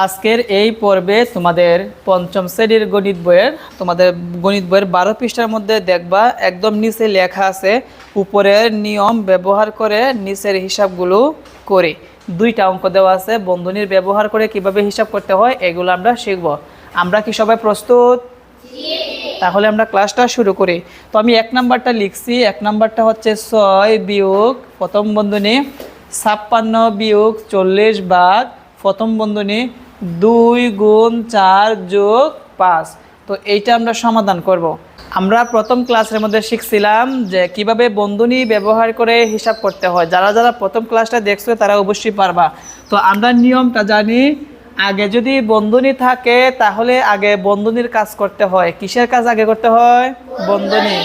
আজকের এই পর্বে তোমাদের পঞ্চম শ্রেণির গণিত বইয়ের, তোমাদের গণিত বইয়ের বারো পৃষ্ঠার মধ্যে দেখবা একদম নিচে লেখা আছে, উপরের নিয়ম ব্যবহার করে নিচের হিসাবগুলো করে। দুইটা অঙ্ক দেওয়া আছে, বন্ধনীর ব্যবহার করে কীভাবে হিসাব করতে হয় এগুলো আমরা শিখব। আমরা কি সবাই প্রস্তুত? তাহলে আমরা ক্লাসটা শুরু করি। তো আমি এক নাম্বারটা লিখছি, এক নাম্বারটা হচ্ছে ছয় বিয়োগ, প্রথম বন্ধনী ছাপ্পান্ন বিয়োগ চল্লিশ বাদ, প্রথম বন্ধনী দুই গুণ চার যোগ পাঁচ। তো এইটা আমরা সমাধান করব। আমরা প্রথম ক্লাসের মধ্যে শিখছিলাম যে কীভাবে বন্ধনী ব্যবহার করে হিসাব করতে হয়। যারা যারা প্রথম ক্লাসটা দেখছ তারা অবশ্যই পারবা। তো আমরা নিয়মটা জানি আগে যদি বন্ধনী থাকে তাহলে আগে বন্ধনীর কাজ করতে হয়। কিসের কাজ আগে করতে হয়? বন্ধনী।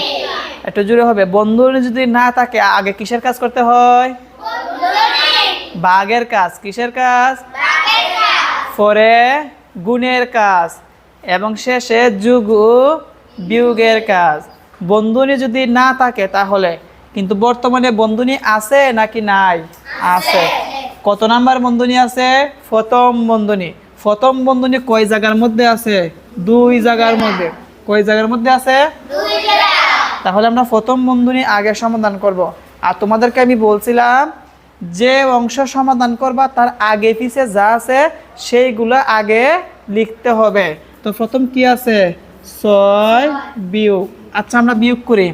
একটু জুড়ে হবে। বন্ধনী যদি না থাকে আগে কিসের কাজ করতে হয়? বাঘের কাজ। কিসের কাজ? পরে গুণের কাজ এবং শেষে যুগ ও বিয়োগের কাজ। বন্ধনী যদি না থাকে তাহলে কিন্তু বর্তমানে বন্ধনী আছে নাকি নাই? আছে। কত নাম্বার বন্ধনী আছে? প্রথম বন্ধনী। প্রথম বন্ধনী কয় জায়গার মধ্যে আছে? দুই জায়গার মধ্যে। কয় জায়গার মধ্যে আছে? তাহলে আমরা প্রথম বন্ধনী আগে সমাধান করব। আর তোমাদেরকে আমি বলছিলাম যে অংশ সমাধান করবা, তার আগে পিছে যা আছে, সেইগুলো আগে লিখতে হবে। তো প্রথম কি আছে? ছয় বিয়োগ। আচ্ছা আমরা বিয়োগ করি।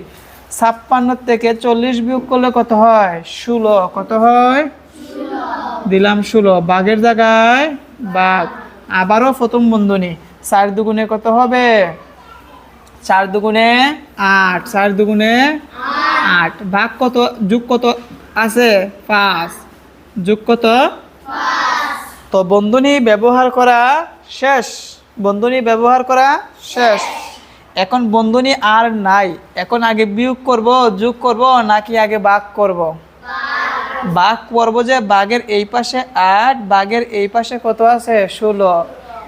ছাপ্পান্ন থেকে চল্লিশ বিয়োগ করলে কত হয়? ষোলো। কত হয়? দিলাম ষোলো। বাঘের জায়গায় বাঘ। আবারও প্রথম বন্ধনী। চার দুগুণে কত হবে? চার দুগুণে আট। চার দুগুণে আট। ভাগ কত? যুগ কত? আছে? পাঁচ। যুগ কত? তো বন্ধনী ব্যবহার করা শেষ। বন্ধনী ব্যবহার করা শেষ। এখন বন্ধনী আর নাই। এখন আগে বিয়োগ করব যোগ করব নাকি আগে বাঘ করব? বাঘ করব যে বাঘের এই পাশে আট বাঘের এই পাশে কত আছে? ষোলো।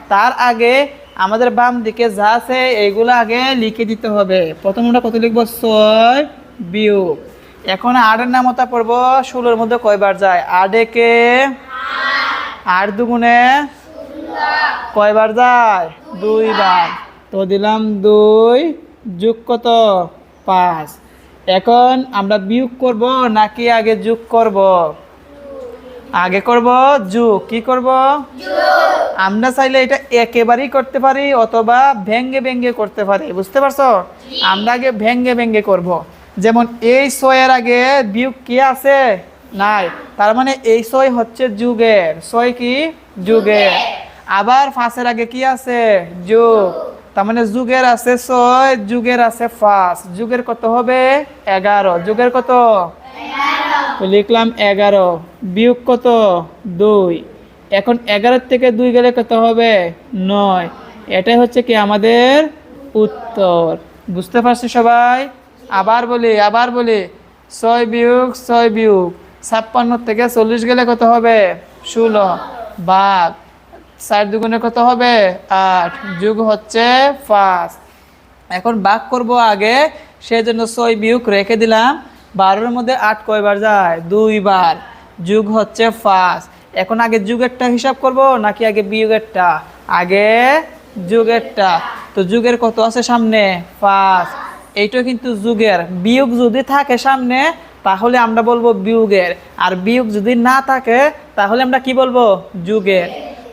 তার আগে আমাদের বাম দিকে যা আছে এইগুলো আগে লিখে দিতে হবে। প্রথম আমরা কত লিখব? ছয়। বিয়োগ। এখন আটের নামতা পড়ব, ষোলোর মধ্যে কয়বার যায়? আটে কে? আট দুগুণে কয়বার যায়? দুইবার। তো দিলাম দুই, যোগ কত? পাঁচ। এখন আমরা বিয়োগ করব নাকি আগে যোগ করব? আগে করব যোগ। কি করব? আমরা চাইলে এটা একেবারেই করতে পারি অথবা ভেঙ্গে ভেঙ্গে করতে পারি। বুঝতে পারছ? আমরা আগে ভেঙ্গে ভেঙ্গে করব। যেমন এই ছয়ের আগে বিয়োগ কি আছে? নাই। তার মানে এই ছয় হচ্ছে যুগের। ছয় কি? যুগের। আবার ফাঁসের আগে কি আছে? যুগ। তার মানে যুগের আছে ছয়, যুগের আছে ফাঁস। যুগের কত হবে? এগারো। যুগের কত? লিখলাম এগারো। বিয়োগ কত? দুই। এখন এগারোর থেকে দুই গেলে কত হবে? নয়। এটাই হচ্ছে কি আমাদের উত্তর। বুঝতে পারছি সবাই? আবার বলি আবার বলি, ছয় বিয়োগ ছয় বিয়োগ, ছাপ্পান্ন থেকে চল্লিশ গেলে কত হবে? ষোলো। বাঘ চার দুগুণে কত হবে? আট। যুগ হচ্ছে পাঁচ। এখন বাঘ করব আগে সেই জন্য ছয় বিয়োগ রেখে দিলাম। বারোর মধ্যে আট কয়বার যায়? দুইবার। যুগ হচ্ছে পাঁচ। এখন আগে যুগেরটা হিসাব করব নাকি আগে বিয়োগেরটা? আগে যুগেরটা। তো যুগের কত আছে সামনে? পাঁচ। এইটা কিন্তু যুগের। বিয়োগ যদি থাকে সামনে, তাহলে আমরা বলব বিয়োগের। আর বিয়োগ যদি না থাকে, তাহলে আমরা কি বলব? যুগের।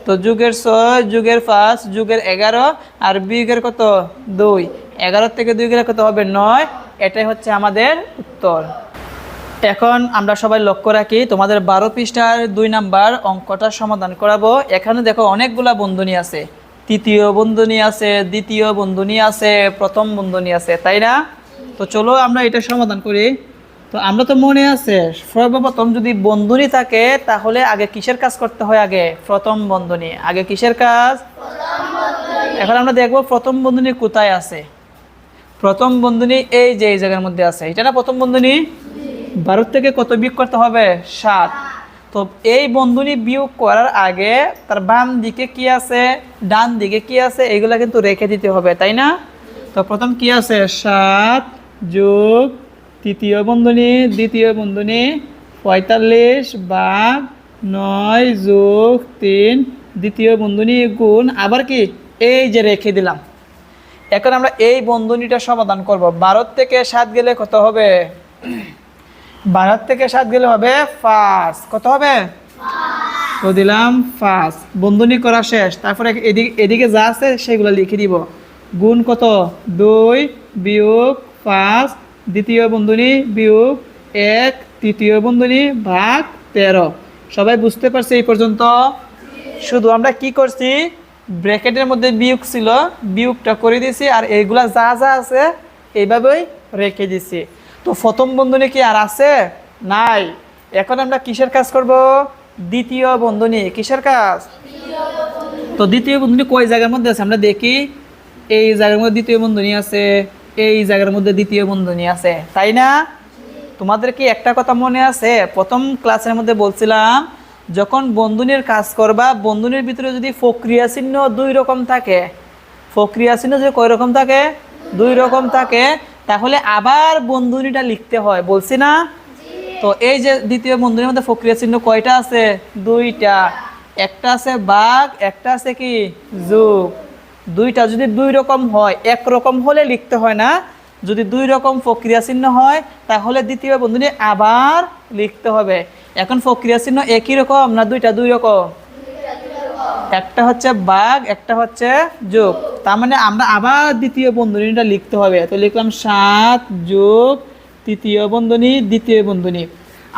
তো যুগের ছয়, যুগের পাঁচ, যুগের এগারো, আর বিয়োগের কত? দুই। এগারো থেকে দুই গেলে কত হবে? নয়। এটাই হচ্ছে আমাদের উত্তর। এখন আমরা সবাই লক্ষ্য রাখি, তোমাদের বারো পৃষ্ঠার দুই নাম্বার অঙ্কটা সমাধান করাবো। এখানে দেখো অনেকগুলা বন্ধনী আছে। তৃতীয় বন্ধনী আছে, দ্বিতীয় বন্ধনী আছে, প্রথম বন্ধনী আছে, তাই না? তো চলো আমরা এটা সমাধান করি। তো আমরা তো মনে আছে, সর্বপ্রথম যদি বন্ধনী থাকে, তাহলে আগে কিসের কাজ করতে হয় আগে? প্রথম বন্ধনী। আগে কিসের কাজ? এখন আমরা দেখব প্রথম বন্ধনী কোথায় আছে। প্রথম বন্ধনী এই যে, এই জায়গার মধ্যে আছে। এটা না প্রথম বন্ধনী? ভারত থেকে কত বিক করতে হবে? সাত। তো এই বন্ধনী বিয়োগ করার আগে তার বাম দিকে কি আছে, ডান দিকে কি আছে, এগুলা কিন্তু রেখে দিতে হবে, তাই না? তো প্রথম কি আছে? সাত যোগ তৃতীয় বন্ধনী, দ্বিতীয় বন্ধনী পঁয়তাল্লিশ বাঘ নয় যোগ তিন, দ্বিতীয় বন্ধনী গুণ আবার কি? এই যে রেখে দিলাম। এখন আমরা এই বন্ধনীটা সমাধান করব। ভারত থেকে সাত গেলে কত হবে? ভারত থেকে সাত গেলে হবে পাঁচ কত হবে? তো দিলাম পাঁচ বন্ধনী করা শেষ। তারপরে এদিকে এদিকে যা আছে সেগুলো লিখে দিব। গুণ কত? দুই বিয়োগ পাঁচ দ্বিতীয় বন্ধনী বিয়োগ এক। তৃতীয় বন্ধনী ভাগ তেরো। সবাই বুঝতে পারছে এই পর্যন্ত? শুধু আমরা কি করছি? ব্র্যাকেটের মধ্যে বিয়োগ ছিল। বিয়োগটা করে দিয়েছি আর এইগুলা যা যা আছে এইভাবেই রেখে দিছি তো প্রথম বন্ধনী কি আর আছে? নাই। এখন আমরা কিসের কাজ করব? দ্বিতীয় বন্ধনী। কিসের কাজ? তো দ্বিতীয় বন্ধনী কয় জায়গার মধ্যে আছে? আমরা দেখি এই জায়গার মধ্যে দ্বিতীয় বন্ধনী আছে, এই জায়গার মধ্যে দ্বিতীয় বন্ধনী আছে। তাই না? তোমাদের কি একটা কথা মনে আছে? প্রথম ক্লাসের মধ্যে বলছিলাম, যখন বন্ধনীর কাজ করবা, বন্ধনীর ভিতরে যদি প্রক্রিয়া চিহ্ন দুই রকম থাকে। প্রক্রিয়া চিহ্ন যদি কয় রকম থাকে? দুই রকম থাকে। তাহলে আবার বন্ধনীটা লিখতে হয়। বলছি না? তো এই যে দ্বিতীয় বন্ধনীর মধ্যে প্রক্রিয়া চিহ্ন কয়টা আছে? দুইটা। একটা আছে বাঘ, একটা আছে কি? যুগ। দুইটা যদি দুই রকম হয়, এক রকম হলে লিখতে হয় না। যদি দুই রকম প্রক্রিয়া চিহ্ন হয়, তাহলে দ্বিতীয় বন্ধনী আবার লিখতে হবে। এখন প্রক্রিয়া চিহ্ন একই রকম না দুইটা দুই রকম? একটা হচ্ছে বাঘ, একটা হচ্ছে যোগ। তার মানে আমরা আবার দ্বিতীয় বন্ধনীটা লিখতে হবে। তো লিখলাম সাত যোগ তৃতীয় বন্ধনী, দ্বিতীয় বন্ধনী।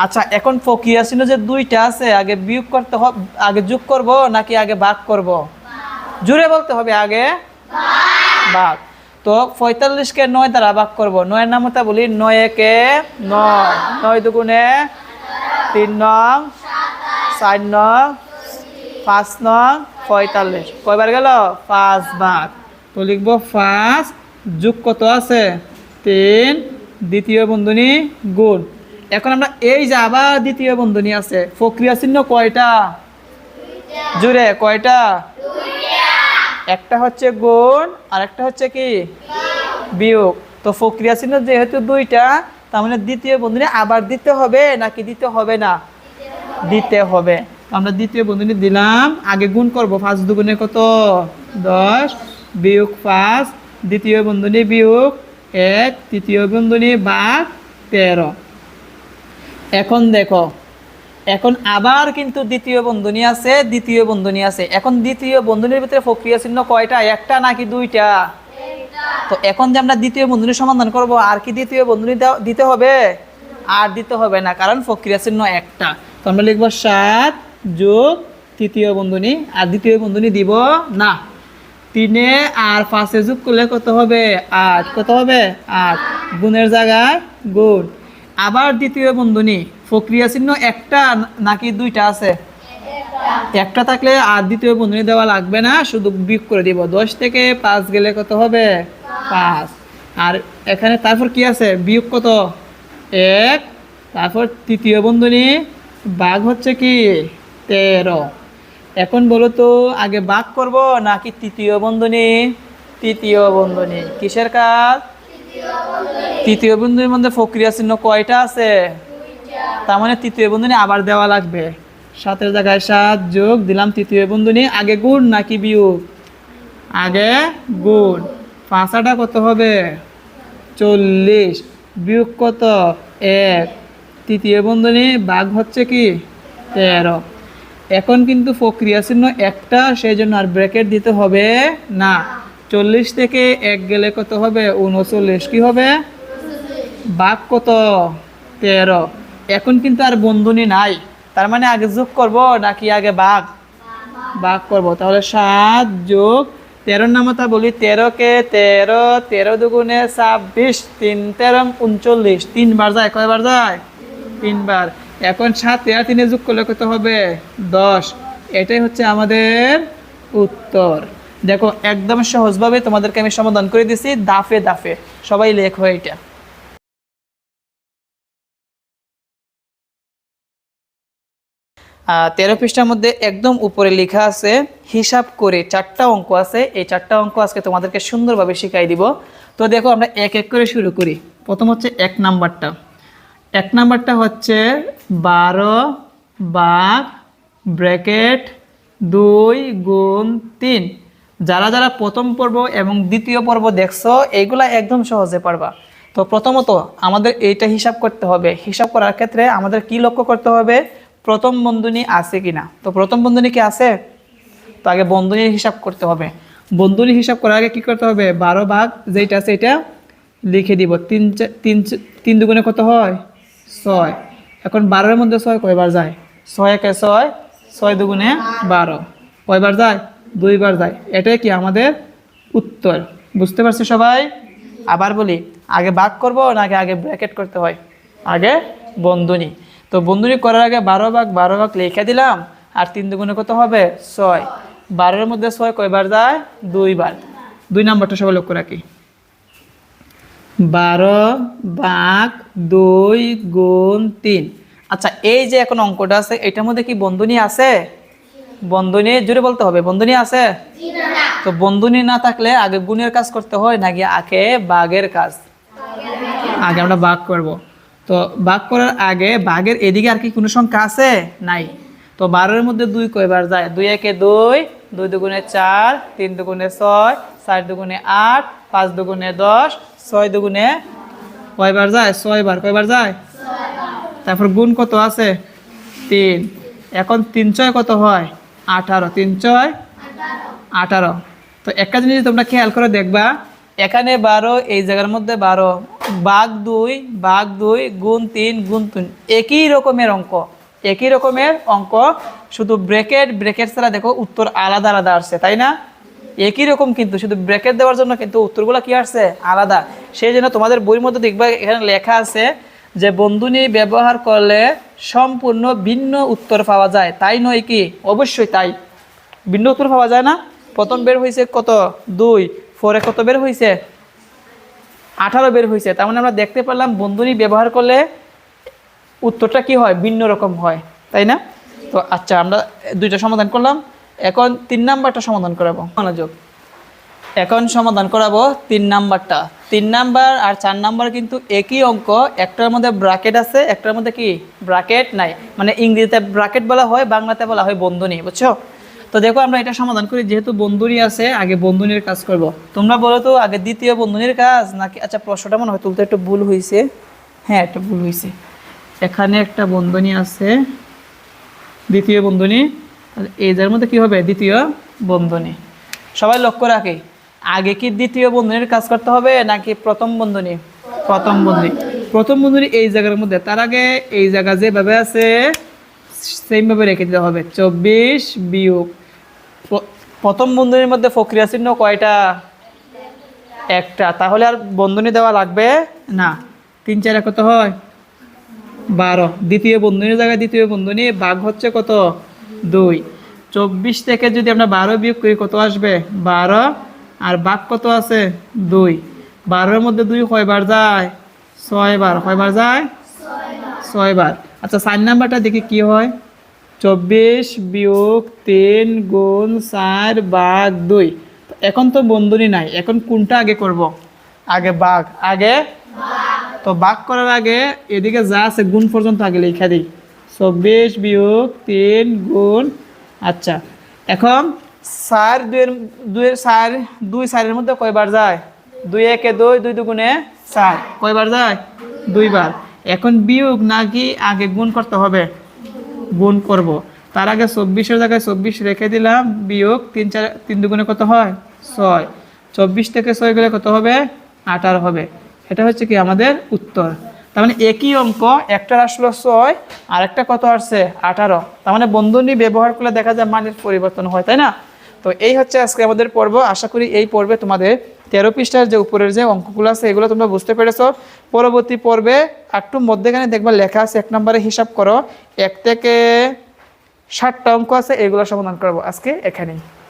আচ্ছা এখন প্রক্রিয়া চিহ্ন যে দুইটা আছে, আগে বিয়োগ করতে হবে আগে যোগ করব নাকি আগে বাঘ করব? জুড়ে বলতে হবে আগে বাঘ। তো পঁয়তাল্লিশকে নয় দ্বারা ভাগ করব। নয়ের নামটা বলি নয় একে নয়। নয় দুগুণে তিন নং, চার নং পাঁচ নং, পঁয়তাল্লিশ। কয়বার গেল? পাঁচ বার তো লিখব পাঁচ, যোগ কত আছে? তিন। দ্বিতীয় বন্ধনী, গুণ। এখন আমরা এই যে আবার দ্বিতীয় বন্ধনী আছে, প্রক্রিয়া চিহ্ন কয়টা? জুড়ে কয়টা? একটা হচ্ছে গুণ আর একটা হচ্ছে কি? বিয়োগ। তো প্রক্রিয়া চিহ্ন যেহেতু দুইটা, তার মানে দ্বিতীয় বন্ধনী আবার দিতে হবে নাকি দিতে হবে না? দিতে হবে। আমরা দ্বিতীয় বন্ধনী দিলাম। আগে গুণ করব, পাঁচ দুগুণে কত? দশ। বিয়োগ পাঁচ, দ্বিতীয় বন্ধনী বিয়োগ এক, তৃতীয় বন্ধনী ভাগ তেরো। এখন দেখো, এখন আবার কিন্তু দ্বিতীয় বন্ধনী আছে, দ্বিতীয় বন্ধনী আছে। এখন দ্বিতীয় বন্ধনীর ভিতরে প্রক্রিয়া চিহ্ন কয়টা? একটা নাকি দুইটা? তো এখন যে আমরা দ্বিতীয় বন্ধনীর সমাধান করব, আর কি দ্বিতীয় বন্ধনী দিতে হবে? আর দিতে হবে না, কারণ প্রক্রিয়া চিহ্ন একটা। তো আমরা লিখব সাত যোগ তৃতীয় বন্ধনী আর দ্বিতীয় বন্ধনী দিব না। তিনে আর পাঁচে যোগ করলে কত হবে? আট। কত হবে? আট। গুণের জায়গায় গুণ। আবার দ্বিতীয় বন্ধনী, প্রক্রিয়া চিহ্ন একটা নাকি দুইটা আছে? একটা থাকলে আর দ্বিতীয় বন্ধনী দেওয়া লাগবে না, শুধু বিয়োগ করে দিব। দশ থেকে পাঁচ গেলে কত হবে? পাঁচ। আর এখানে তারপর কি আছে? বিয়োগ কত? এক। তারপর তৃতীয় বন্ধনী বাঘ হচ্ছে কি? তেরো। এখন বলো তো, আগে বাঘ করব নাকি তৃতীয় বন্ধনী? তৃতীয় বন্ধনী। কিসের কাজ? তৃতীয় বন্ধনীর মধ্যে প্রক্রিয়া চিহ্ন কয়টা আছে? তার মানে তৃতীয় বন্ধনী আবার দেওয়া লাগবে। সাতের জায়গায় সাত যোগ দিলাম তৃতীয় বন্ধনী, আগে গুণ নাকি বিয়োগ? আগে গুণ। পাঁচাটা কত হবে? চল্লিশ। বিয়োগ কত? এক। তৃতীয় বন্ধনী বাঘ হচ্ছে কি? তেরো। এখন কিন্তু প্রক্রিয়া চিহ্ন একটা সেই জন্য আর ব্র্যাকেট দিতে হবে না। চল্লিশ থেকে এক গেলে কত হবে? উনচল্লিশ কি হবে? ভাগ কত? তেরো। এখন কিন্তু আর বন্ধনী নাই। তার মানে আগে যোগ করব নাকি আগে বাঘ ভাগ করব। তাহলে সাত যোগ তেরোর নামতা বলি, তেরোকে তেরো তেরো দুগুণে ছাব্বিশ, তিন তেরো উনচল্লিশ তিনবার যায়? কয়বার যায়? তিনবার। এখন সাত আর তিনে যোগ করলে কত হবে? দশ। এটাই হচ্ছে আমাদের উত্তর। দেখো, একদম সহজভাবে তোমাদেরকে আমি সমাধান করে দিছি, দাফে দাফে। সবাই লেখো এটা তেরো পৃষ্ঠার মধ্যে একদম উপরে লেখা আছে, হিসাব করে চারটা অঙ্ক আছে, এই চারটা অঙ্ক আজকে তোমাদেরকে সুন্দরভাবে শিখাই দিব। তো দেখো, আমরা এক এক করে শুরু করি। প্রথম হচ্ছে এক নাম্বারটা। এক নাম্বারটা হচ্ছে বারো বাঘ ব্র্যাকেট দুই গুণ তিন। যারা যারা প্রথম পর্ব এবং দ্বিতীয় পর্ব দেখছ, এইগুলা একদম সহজে পারবা। তো প্রথমত আমাদের এইটা হিসাব করতে হবে। হিসাব করার ক্ষেত্রে আমাদের কি লক্ষ্য করতে হবে? প্রথম বন্ধনী আছে কিনা? তো প্রথম বন্ধনী কি আছে? তো আগে বন্ধনীর হিসাব করতে হবে। বন্ধনীর হিসাব করার আগে কি করতে হবে? বারো ভাগ যেটা আছে এটা লিখে দিব। তিন তিন তিন দুগুণে কত হয়? ছয়। এখন বারোর মধ্যে ছয় কয়বার যায়? ছয় একে ছয় ছয় দুগুণে বারো। কয়বার যায়? দুইবার যায়। এটাই কি আমাদের উত্তর। বুঝতে পারছি সবাই? আবার বলি, আগে ভাগ করব নাকি আগে ব্র্যাকেট করতে হয়? আগে বন্ধনী। তো বন্ধনী করার আগে বারো ভাগ বারো ভাগ লিখে দিলাম, আর তিন দুগুণে কত হবে? ছয়। বারোর মধ্যে ছয় কয়বার যায়? দুইবার। দুই নাম্বারটা সবাই লক্ষ্য রাখি। বারো বাঘ দুই গুণ তিন। আচ্ছা এই যে এখন অঙ্কটা আছে, এটার মধ্যে কি বন্ধনী আছে? বন্ধনী জুড়ে বলতে হবে, বন্ধনী আছে? তো বন্ধনী না থাকলে আগে গুণের কাজ করতে হয়, নাকি আগে বাঘের কাজ? আগে আমরা বাঘ করব। তো বাঘ করার আগে বাঘের এদিকে আর কি কোনো সংখ্যা আছে? নাই। তো বারোর মধ্যে দুই কয়বার যায়? দুই একে দুই দুই দুগুণে চার, তিন দুগুণে ছয়, চার দুগুণে আট, পাঁচ দুগুণে দশ ছয় দুগুণে কয়বার যায়? ছয়বার। কয়বার যায়? তারপর গুণ কত আছে? তিন। এখন তিন ছয় কত হয়? আঠারো। তিন ছয়, আঠারো। তো একটা জিনিস তোমরা খেয়াল করে দেখবা, এখানে বারো, এই জায়গার মধ্যে বারো। বাঘ দুই বাঘ দুই, গুণ তিন গুণ তিন। একই রকমের অঙ্ক। একই রকমের অঙ্ক। শুধু ব্রেকেট ব্রেকেট ছাড়া দেখো উত্তর আলাদা আলাদা আসছে, তাই না? একই রকম কিন্তু, শুধু ব্রেকেট দেওয়ার জন্য কিন্তু উত্তরগুলো কি আসছে? আলাদা। সেই জন্য তোমাদের বইয়ের মধ্যে দেখবা, এখানে লেখা আছে যে, বন্ধনী ব্যবহার করলে সম্পূর্ণ ভিন্ন উত্তর পাওয়া যায়। তাই নয় কি? অবশ্যই তাই। ভিন্ন উত্তর পাওয়া যায় না? প্রথম বের হয়েছে কত? দুই। ফোরে কত বের হয়েছে আঠারো বের হয়েছে তার মানে আমরা দেখতে পেলাম বন্ধনী ব্যবহার করলে উত্তরটা কি হয়? ভিন্ন রকম হয়। তাই না? তো আচ্ছা আমরা দুইটা সমাধান করলাম। এখন তিন নাম্বারটা সমাধান করাবো। মনোযোগ। এখন সমাধান করাবো তিন নাম্বারটা। তিন নাম্বার আর চার নাম্বার কিন্তু একই অঙ্ক, একটার মধ্যে ব্রাকেট আছে, একটার মধ্যে কি? ব্রাকেট নাই। মানে ইংরেজিতে ব্রাকেট বলা হয়, বাংলাতে বলা হয় বন্ধনী বুঝছ? তো দেখো আমরা এটা সমাধান করি, যেহেতু বন্ধনী আছে, আগে বন্ধনীর কাজ করব। তোমরা বলো তো, আগে দ্বিতীয় বন্ধনীর কাজ? নাকি আচ্ছা প্রশ্নটা মনে হয় তুলতে একটু ভুল হয়েছে হ্যাঁ একটা ভুল হয়েছে এখানে একটা বন্ধনী আছে। দ্বিতীয় বন্ধনী। এই যার মধ্যে কী হবে? দ্বিতীয় বন্ধনী। সবাই লক্ষ্য রাখে, আগে কি দ্বিতীয় বন্ধনীর কাজ করতে হবে নাকি প্রথম বন্ধনী? প্রথম বন্ধনী। প্রথম বন্ধনী এই জায়গার মধ্যে। তার আগে এই জায়গা যেভাবে আছে, সেইভাবে রেখে দিতে হবে। চব্বিশ বিয়োগ প্রথম বন্ধনীর মধ্যে প্রক্রিয়া চিহ্ন কয়টা? একটা। তাহলে আর বন্ধনী দেওয়া লাগবে না। তিন চারে কত হয়? বারো। দ্বিতীয় বন্ধনীর জায়গায় দ্বিতীয় বন্ধনী বাঘ হচ্ছে কত? দুই। চব্বিশ থেকে যদি আমরা বারো বিয়োগ করি, কত আসবে? বারো। আর ভাগ কত আছে? দুই। বারোর মধ্যে দুই কয়বার যায়? ছয়বার। কয়বার যায়? ছয়বার। আচ্ছা চার নাম্বারটা দেখি কি হয়? চব্বিশ বিয়োগ তিন গুণ চার বাঘ দুই। এখন তো বন্ধনী নাই। এখন কোনটা আগে করব? আগে বাঘ আগে? তো বাঘ করার আগে এদিকে যা আছে গুণ পর্যন্ত আগে লিখে দিই। চব্বিশ বিয়োগ তিন গুণ আচ্ছা। এখন চার দুইয়ের দুইয়ের চার, দুই চারের মধ্যে কয়বার যায়? দুই একে দুই দুই দুগুণে চার। কয়বার যায়? দুইবার। এখন বিয়োগ নাকি আগে গুণ করতে হবে? গুণ করব। তার আগে চব্বিশের জায়গায় চব্বিশ রেখে দিলাম, বিয়োগ তিন চার, তিন দুগুণে কত হয়? ছয়। চব্বিশ থেকে ছয় গেলে কত হবে? আঠারো হবে। এটা হচ্ছে কি আমাদের উত্তর। তার মানে একই অঙ্ক, একটা আসলো ছয় আর একটা কত আসছে? আঠারো। তার মানে বন্ধনী ব্যবহার করলে দেখা যায় মানের পরিবর্তন হয়, তাই না? তো এই হচ্ছে আজকে আমাদের পর্ব। আশা করি এই পর্বে তোমাদের তেরো পৃষ্ঠার যে উপরের যে অঙ্কগুলো আছে, এগুলো তোমরা বুঝতে পেরেছ। পরবর্তী পর্বে একটু মধ্যেখানে দেখবা লেখা আছে, এক নম্বরে হিসাব করো। এক থেকে ষাটটা অঙ্ক আছে, এগুলো সমাধান করব আজকে এখানেই।